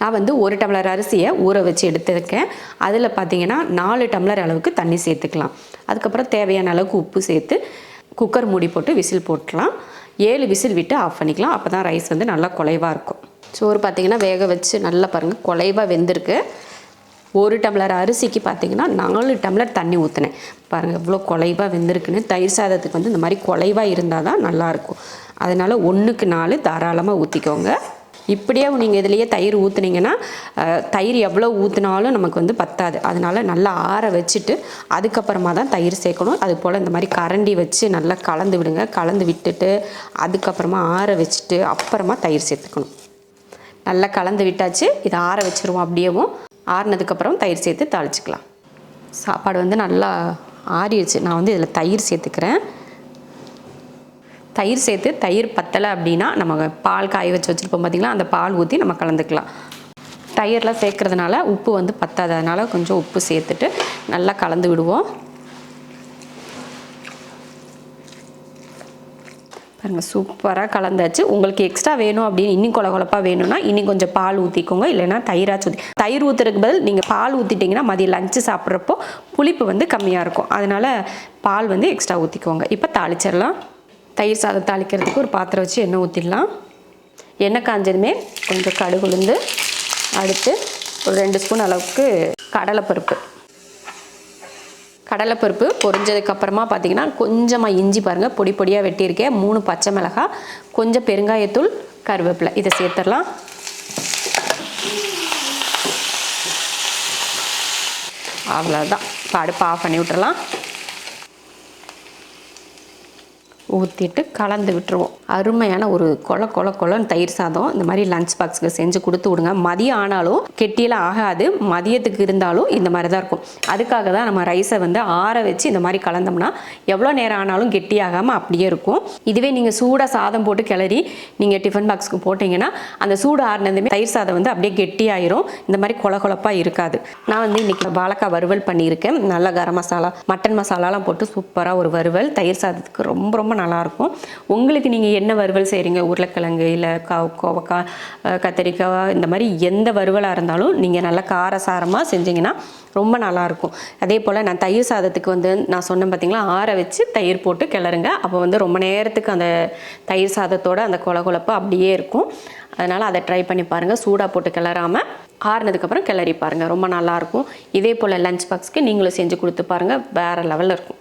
நான் வந்து ஒரு டம்ளர் அரிசியை ஊற வச்சு எடுத்திருக்கேன். அதில் பார்த்தீங்கன்னா நாலு டம்ளர் அளவுக்கு தண்ணி சேர்த்துக்கலாம். அதுக்கப்புறம் தேவையான அளவுக்கு உப்பு சேர்த்து குக்கர் மூடி போட்டு விசில் போட்டலாம் ஏழு விசில் விட்டு ஆஃப் பண்ணிக்கலாம். அப்போ தான் ரைஸ் வந்து நல்லா குலைவாக இருக்கும். சோறு பார்த்தீங்கன்னா வேக வச்சு நல்லா பாருங்கள் குலைவாக வெந்திருக்கு. ஒரு டம்ளர் அரிசிக்கு பார்த்தீங்கன்னா நாலு டம்ளர் தண்ணி ஊற்றினேன் பாருங்கள் இவ்வளோ குலைவாக வெந்திருக்குன்னு. தயிர் சாதத்துக்கு வந்து இந்த மாதிரி குலைவாக இருந்தால் தான் நல்லாயிருக்கும் அதனால் ஒன்றுக்கு நாலு தாராளமாக ஊற்றிக்கோங்க இப்படியே நீங்கள் இதுலேயே தயிர் ஊற்றுனீங்கன்னா தயிர் எவ்வளோ ஊற்றினாலும் நமக்கு வந்து பத்தாது. அதனால நல்லா ஆற வச்சுட்டு அதுக்கப்புறமா தான் தயிர் சேர்க்கணும். அது போல் இந்த மாதிரி கரண்டி வச்சு நல்லா கலந்து விடுங்க. கலந்து விட்டுட்டு அதுக்கப்புறமா ஆற வச்சுட்டு அப்புறமா தயிர் சேர்த்துக்கணும். நல்லா கலந்து விட்டாச்சு. இதை ஆற வச்சுருவோம் அப்படியேவும். ஆறினதுக்கப்புறம் தயிர் சேர்த்து தாளிச்சிக்கலாம். சாப்பாடு வந்து நல்லா ஆறிடுச்சு. நான் வந்து இதில் தயிர் சேர்த்துக்கிறேன். தயிர் சேர்த்து தயிர் பத்தலை அப்படின்னா நம்ம பால் காய வச்சு வச்சுருப்போம் பார்த்திங்களா? அந்த பால் ஊற்றி நம்ம கலந்துக்கலாம். தயிர்லாம் சேர்க்குறதுனால உப்பு வந்து பத்தாததுனால கொஞ்சம் உப்பு சேர்த்துட்டு நல்லா கலந்து விடுவோம். பாருங்கள் சூப்பராக கலந்தாச்சு. உங்களுக்கு எக்ஸ்ட்ரா வேணும் அப்படின்னு இன்னும் கொல கொலப்பாக வேணும்னா இன்னும் கொஞ்சம் பால் ஊற்றிக்கோங்க இல்லைன்னா தயிராச்சும் ஊற்றி தயிர் ஊற்றுறதுக்கு பதில் நீங்கள் பால் ஊற்றிட்டிங்கன்னா மதியம் லஞ்சு சாப்பிட்றப்போ புளிப்பு வந்து கம்மியாக இருக்கும். அதனால் பால் வந்து எக்ஸ்ட்ரா ஊற்றிக்கோங்க இப்போ தாளிச்சிடலாம். தயிர் சாதம் தாளிக்கிறதுக்கு ஒரு பாத்திரம் வச்சு எண்ணெய் ஊற்றிடலாம் எண்ணெய் காஞ்சதுமே கொஞ்சம் கடுகு உளுந்து அடுத்து ஒரு ரெண்டு ஸ்பூன் அளவுக்கு கடலைப்பருப்பு. கடலைப்பருப்பு பொறிஞ்சதுக்கப்புறமா பார்த்திங்கன்னா பார்த்தீங்கன்னா கொஞ்சமாக இஞ்சி பாருங்கள் பொடி பொடியாக வெட்டியிருக்கேன். மூணு பச்சை மிளகாய் கொஞ்சம் பெருங்காயத்தூள் கருவேப்பிலை. இதை சேர்த்துடலாம். அவ்வளோதான் இப்போ அடுப்பு ஆஃப் பண்ணி விட்டுறலாம். ஊற்றிட்டு கலந்து விட்டுருவோம். அருமையான ஒரு கொல கொல கொலன்னு தயிர் சாதம். இந்த மாதிரி லஞ்ச் பாக்ஸுக்கு செஞ்சு கொடுத்து விடுங்க. மதியம் ஆனாலும் கெட்டியெல்லாம் ஆகாது. மதியத்துக்கு இருந்தாலும் இந்த மாதிரி தான் இருக்கும். அதுக்காக தான் நம்ம ரைஸை வந்து ஆற வச்சு இந்த மாதிரி கலந்தோம்னா எவ்வளோ நேரம் ஆனாலும் கெட்டியாகாமல் அப்படியே இருக்கும். இதுவே நீங்கள் சூடாக சாதம் போட்டு கிளறி நீங்கள் டிஃபன் பாக்ஸுக்கு போட்டிங்கன்னா அந்த சூடு ஆறினதுமே தயிர் சாதம் வந்து அப்படியே கெட்டியாயிரும். இந்த மாதிரி கொல கொலப்பாக இருக்காது. நான் வந்து இன்றைக்கி வாழைக்காய் வறுவல் பண்ணியிருக்கேன். நல்ல கரம் மசாலா மட்டன் மசாலாலாம் போட்டு சூப்பராக ஒரு வறுவல். தயிர் சாதத்துக்கு ரொம்ப ரொம்ப நல்லாயிருக்கும். உங்களுக்கு நீங்கள் என்ன வறுவல் செய்கிறீங்க உருளைக்கிழங்கு இல்லை கா கோவக்காய் கத்திரிக்காய் இந்த மாதிரி எந்த வறுவலாக இருந்தாலும் நீங்கள் நல்லா காரசாரமாக செஞ்சீங்கன்னா ரொம்ப நல்லாயிருக்கும். அதே போல் நான் தயிர் சாதத்துக்கு வந்து நான் சொன்னேன் பார்த்தீங்களா ஆற வச்சு தயிர் போட்டு கிளறுங்க. அப்போ வந்து ரொம்ப நேரத்துக்கு அந்த தயிர் சாதத்தோட அந்த கொல கொலப்பு அப்படியே இருக்கும். அதனால் அதை ட்ரை பண்ணி பாருங்கள் சூடாக போட்டு கிளறாமல் ஆறுனதுக்கப்புறம் கிளறி பாருங்கள் ரொம்ப நல்லாயிருக்கும். இதே போல் லஞ்ச் பாக்ஸ்க்கு நீங்களும் செஞ்சு கொடுத்து பாருங்கள் வேறு லெவலில் இருக்கும்.